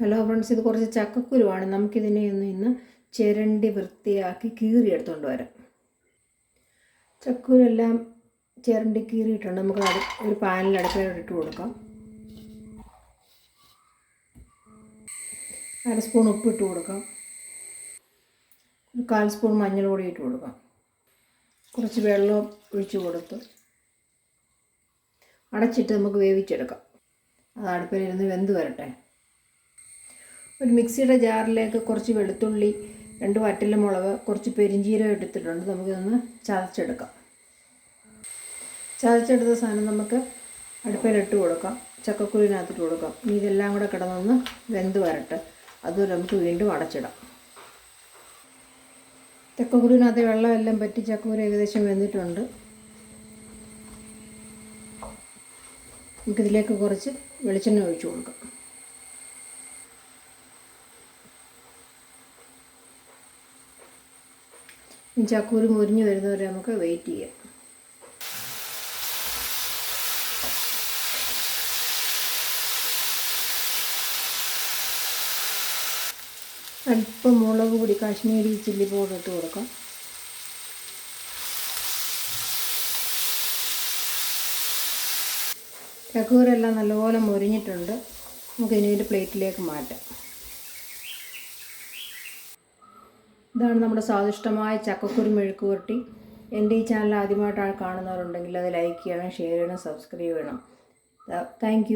Hello friends ഇത് കുറച്ച് ചക്കക്കുരുവാണ്. നമുക്കിതിനെ ഒന്ന് ഇന്ന് ചിരണ്ടി വൃത്തിയാക്കി കീറി എടുത്തുകൊണ്ട് വരാം. ചക്കുരെല്ലാം ചിരണ്ടി കീറിയിട്ടുണ്ട്. നമുക്ക് അത് ഒരു പാനിൽ അടുപ്പിലോട്ട് ഇട്ട് കൊടുക്കാം. അര സ്പൂൺ ഉപ്പ് ഇട്ട് കൊടുക്കാം. ഒരു കാൽ സ്പൂൺ മഞ്ഞൾ പൊടി ഇട്ട് കൊടുക്കാം. കുറച്ച് വെള്ളം ഒഴിച്ച് കൊടുത്ത് അടച്ചിട്ട് നമുക്ക് വേവിച്ചെടുക്കാം. അത് അടുപ്പിലിരുന്ന് വെന്ത് വരട്ടെ. ഒരു മിക്സിയുടെ ജാറിലേക്ക് കുറച്ച് വെളുത്തുള്ളി രണ്ട് വറ്റല മുളക് കുറച്ച് പെരിഞ്ചീരകം എടുത്തിട്ടുണ്ട് നമുക്കിതൊന്ന് ചതച്ചെടുക്കാം. ചതച്ചെടുത്ത സാധനം നമുക്ക് അടുപ്പിലിട്ട് കൊടുക്കാം. ചക്കക്കുരുവിനകത്തിട്ട് കൊടുക്കാം. ഇനി ഇതെല്ലാം കൂടെ കിടന്നൊന്ന് വെന്ത് വരട്ടെ. അത് നമുക്ക് വീണ്ടും അടച്ചിടാം. ചക്കക്കുരുവിനകത്ത് വെള്ളമെല്ലാം പറ്റി ചക്കക്കുരു ഏകദേശം വെന്തിട്ടുണ്ട്. നമുക്കിതിലേക്ക് കുറച്ച് വെളിച്ചെണ്ണ ഒഴിച്ചു കൊടുക്കാം. ചക്കൂര് മുരിഞ്ഞ് വരുന്നവരെ നമുക്ക് വെയിറ്റ് ചെയ്യാം. അല്പം മുളക് പൊടി കാശ്മീരി ചില്ലി പൗഡർ ഇട്ട് കൊടുക്കാം. ചക്കൂരെല്ലാം നല്ലപോലെ മുരിഞ്ഞിട്ടുണ്ട്. നമുക്ക് ഇനി ഒരു പ്ലേറ്റിലേക്ക് മാറ്റാം. ഇതാണ് നമ്മുടെ സ്വാദിഷ്ടമായ ചക്കക്കുരു മെഴുക്ക് പുരട്ടി. എന്റെ ഈ ചാനൽ ആദ്യമായിട്ടാണ് കാണുന്നവരുണ്ടെങ്കിൽ അത് ലൈക്ക് ചെയ്യണം ഷെയർ ചെയ്യണം സബ്സ്ക്രൈബ് ചെയ്യണം. താങ്ക്